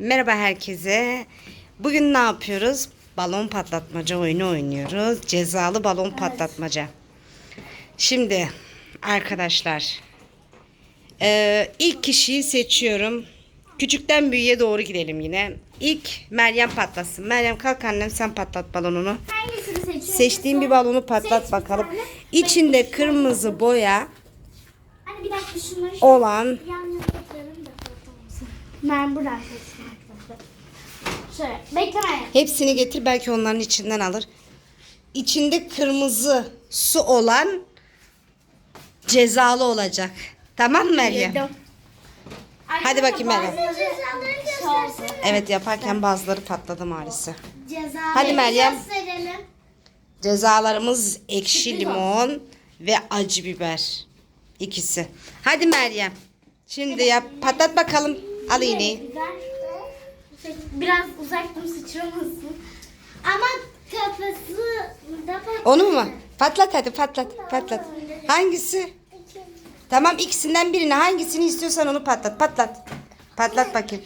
Merhaba herkese. Bugün ne yapıyoruz? Balon patlatmaca oyunu oynuyoruz. Cezalı balon patlatmaca. Şimdi arkadaşlar eee, ilk kişiyi seçiyorum. Küçükten büyüğe doğru gidelim yine. İlk Meryem patlasın. Meryem kalk annem sen patlat balonunu. Seçtiğin bir balonu patlat Seç bakalım. İçinde kırmızı boya olan Ben arkadaşlar. Şöyle bekleme. Hepsini getir belki onların içinden alır. İçinde kırmızı su olan cezalı olacak. Tamam mı Meryem? Hadi bakayım Meryem. Evet yaparken bazıları patladı maalesef. Hadi Meryem. Gösterelim. Cezalarımız ekşi limon ve acı biber. İkisi. Hadi Meryem. Şimdi yap. Patlat bakalım. Al iğneyi. Biber. Biraz uzak dur sıçramasın. Ama kafası da patladı. Onu mu? Patlat hadi patlat. Patlat. Hangisi? Tamam ikisinden birini hangisini istiyorsan onu patlat. Patlat. Patlat bakayım.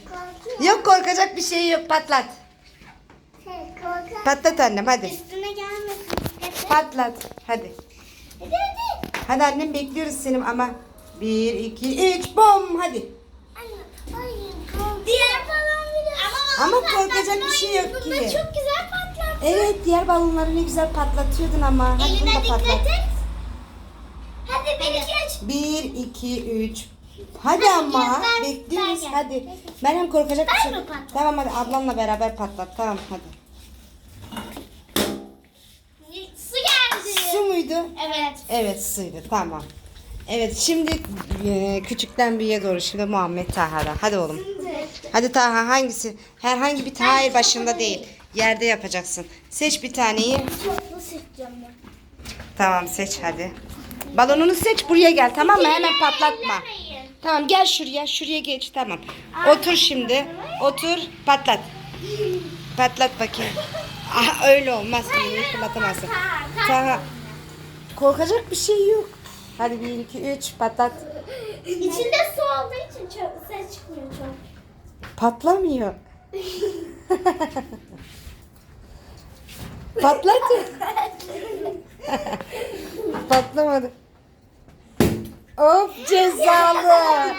Yok korkacak bir şey yok patlat. Patlat annem hadi. Üstüne gelmesin. Patlat. Hadi. Hadi hadi. Hadi annem bekliyoruz seni ama. Bir, iki, üç, bom hadi. Diğer balon bile. Ama korkacak bir şey yok ki. çok güzel patlattı. Evet diğer balonları ne güzel patlatıyordun ama. Hadi bunu Eline da dikkat patlat. et. Hadi bir iki üç. Bir, iki, üç. Hadi Hadi ama gel, ben- bekliyoruz ben gel. hadi. Meryem korkacak bir Ben şey. mi? Tamam hadi ablanla beraber patlat. Tamam hadi. Su geldi. Su muydu? Evet. Evet suydu tamam. Evet şimdi e, küçükten büyüğe doğru şimdi Muhammed Taha'da. Hadi oğlum. Hadi Taha hangisi? Herhangi bir hayır başında değil. Yerde yapacaksın. Seç bir taneyi. Çoklu seçeceğim ben. Tamam seç hadi. Balonunu seç buraya gel tamam mı? Hemen patlatma. Tamam gel şuraya. Şuraya geç tamam. Otur şimdi. Otur patlat. Patlat bakayım. Ah, öyle olmaz. Elini fırlatamazsın. Taha. Korkacak bir şey yok. Hadi bir iki üç patlat. İçinde su olduğu için çok ses çıkmıyor çok. Patlamıyor. Patlat. Patlamadı. Of cezalı.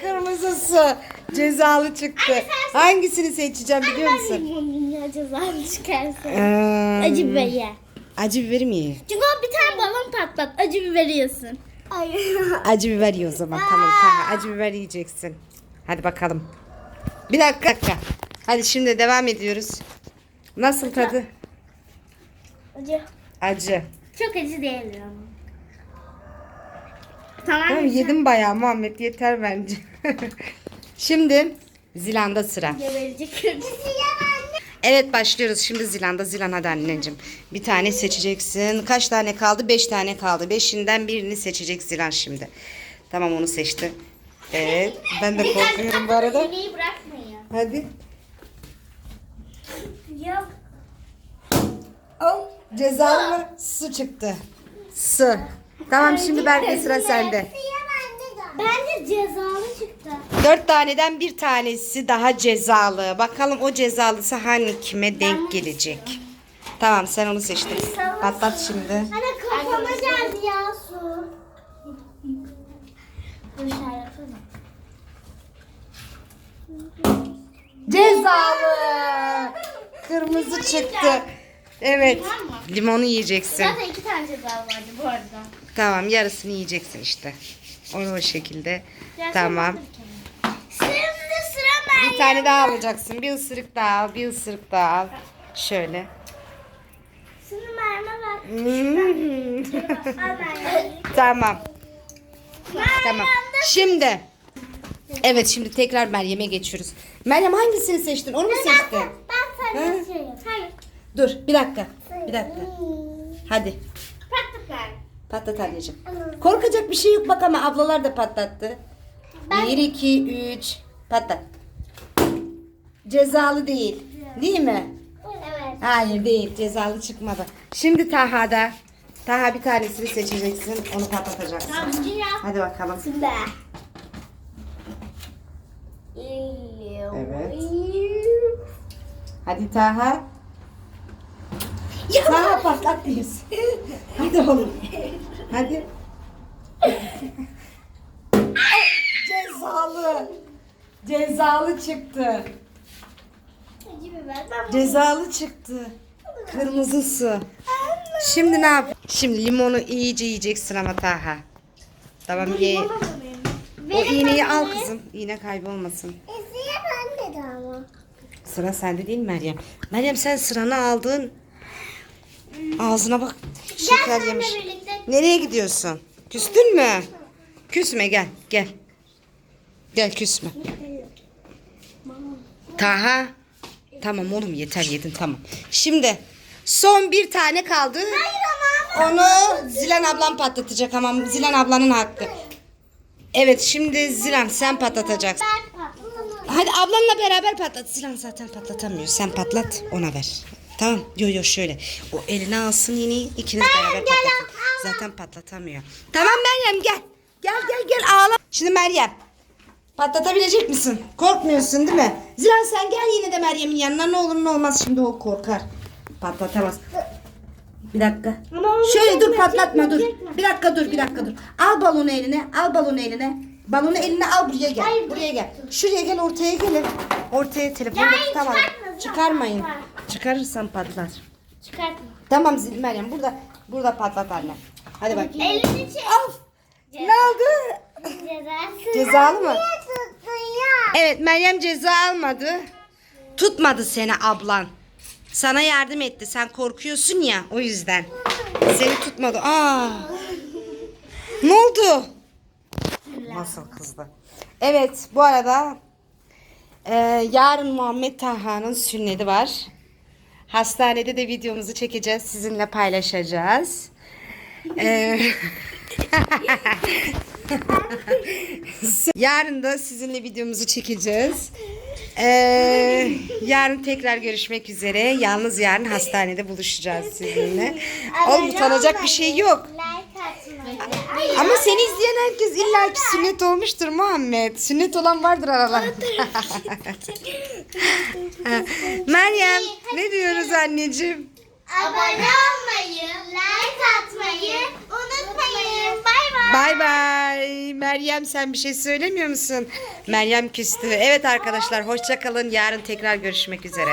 Kırmızı su. Cezalı çıktı. Hangisini seçeceğim biliyor musun? Dünya cezalı çıkarsın. Ee, Acı biber ye. acı biber mi ye? Çünkü o bir tane balon patlat. Acı biberi yesin. Hayır. Acı biber ye o zaman. Tamam tamam. Acı biber yiyeceksin. Hadi bakalım. Bir dakika. dakika. Hadi şimdi devam ediyoruz. Nasıl tadı? Acı. Acı. Çok acı değil ama. Tamam. Tamam yedim bayağı Muhammed yeter bence. Şimdi Zilan'da sıra. Evet başlıyoruz şimdi Zilan'da. Zilan hadi anneciğim. Bir tane seçeceksin. Kaç tane kaldı? Beş tane kaldı. Beşinden birini seçecek Zilan şimdi. Tamam onu seçti. Evet ben de korkuyorum bu arada. Hadi. Yok. Al. Cezalı su çıktı. Su. Tamam şimdi Berke sıra sende. Bence cezalı çıktı. Dört taneden bir tanesi daha cezalı. Bakalım o cezalısı hangi kime denk gelecek. Tamam sen onu seçtin. Patlat şimdi. Hani kafama geldi ya su. Şöyle yapalım. Cezalı. Kırmızı çıktı. Evet. Limonu yiyeceksin. Zaten iki tane cezalı vardı bu arada. Tamam yarısını yiyeceksin işte. Onu o şekilde. Tamam. Şimdi sıra Bir tane daha alacaksın. Bir ısırık daha al. Bir ısırık daha al. Şöyle. Şimdi merme bak. Tamam. Tamam. Şimdi. Evet şimdi tekrar Meryem'e geçiyoruz. Meryem hangisini seçtin? Onu mu seçtin? Ben Hı? söyleyeyim. Hayır. Dur bir dakika. Bir dakika. Hadi. Patlık ver. Patlat anneciğim. Korkacak bir şey yok bak ama ablalar da patlattı. Ben- 1, 2, 3. Patlat. Cezalı değil. Değil mi? Evet. Hayır değil. Cezalı çıkmadı. Şimdi Taha'da. Taha bir tanesini seçeceksin. Onu patlatacaksın. Tamam. Hadi bakalım. Şimdi. Evet. Hadi Taha. Taha patlat diyorsun. Hadi oğlum. Hadi. Cezalı. Cezalı çıktı. Cezalı çıktı. Kırmızı su. Şimdi ne yap? Şimdi limonu iyice yiyeceksin ama Taha. Tamam ye. O iğneyi al kızım. İğne kaybolmasın. Eziye ben de ama. Sıra sende değil mi Meryem? Meryem sen sıranı aldın. Ağzına bak. Şeker yemiş. birlikte. Nereye gidiyorsun? Küstün mü? Küsme gel gel. Gel küsme. Taha. Tamam oğlum yeter yedin tamam. Şimdi son bir tane kaldı. Onu Zilan ablam patlatacak ama Zilan ablanın hakkı. Evet şimdi Zilan sen patlatacaksın. Hadi ablanla beraber patlat. Zilan zaten patlatamıyor. Sen patlat ona ver. Tamam. Yo yo şöyle. O eline alsın yine ikiniz beraber patlatın. Zaten patlatamıyor. Tamam Meryem gel. Gel gel gel ağla. Şimdi Meryem. Patlatabilecek misin? Korkmuyorsun değil mi? Zilan sen gel yine de Meryem'in yanına. Ne olur ne olmaz şimdi o korkar. Patlatamaz. Bir dakika. Şöyle dur çekme, patlatma çekme, dur. çekme. Bir dakika dur bir dakika dur. Al balonu eline. Al balonu eline. Balonu eline al buraya gel. Hayır, buraya gel. Şuraya gel ortaya gelin. Ortaya telefonu hayır, çıkartma, Çıkarmayın. Çıkarırsan patlar. Çıkartma. Tamam Zil Meryem burada burada patlat anne. Hadi bak. Elini çek. Of! Ne oldu? Cezası. Cezalı mı? Niye tuttun ya? Evet Meryem ceza almadı. Tutmadı seni ablan. Sana yardım etti. Sen korkuyorsun ya o yüzden. Seni tutmadı. Aa. Ne oldu? Nasıl kızdı? Evet bu arada e, yarın Muhammed Taha'nın sünneti var. Hastanede de videomuzu çekeceğiz. Sizinle paylaşacağız. E, Yarın da sizinle videomuzu çekeceğiz. Ee, yarın tekrar görüşmek üzere. Yalnız yarın hastanede buluşacağız sizinle. Oğlum utanacak bir şey yok. Ama seni izleyen herkes illaki sünnet olmuştur Muhammed. Sünnet olan vardır aralarında. Meryem ne diyoruz anneciğim? Abone olmayı, like atmayı unutmayın. Bay bay. Bay bay. Meryem sen bir şey söylemiyor musun? Meryem küstü. Evet arkadaşlar hoşça kalın. Yarın tekrar görüşmek üzere.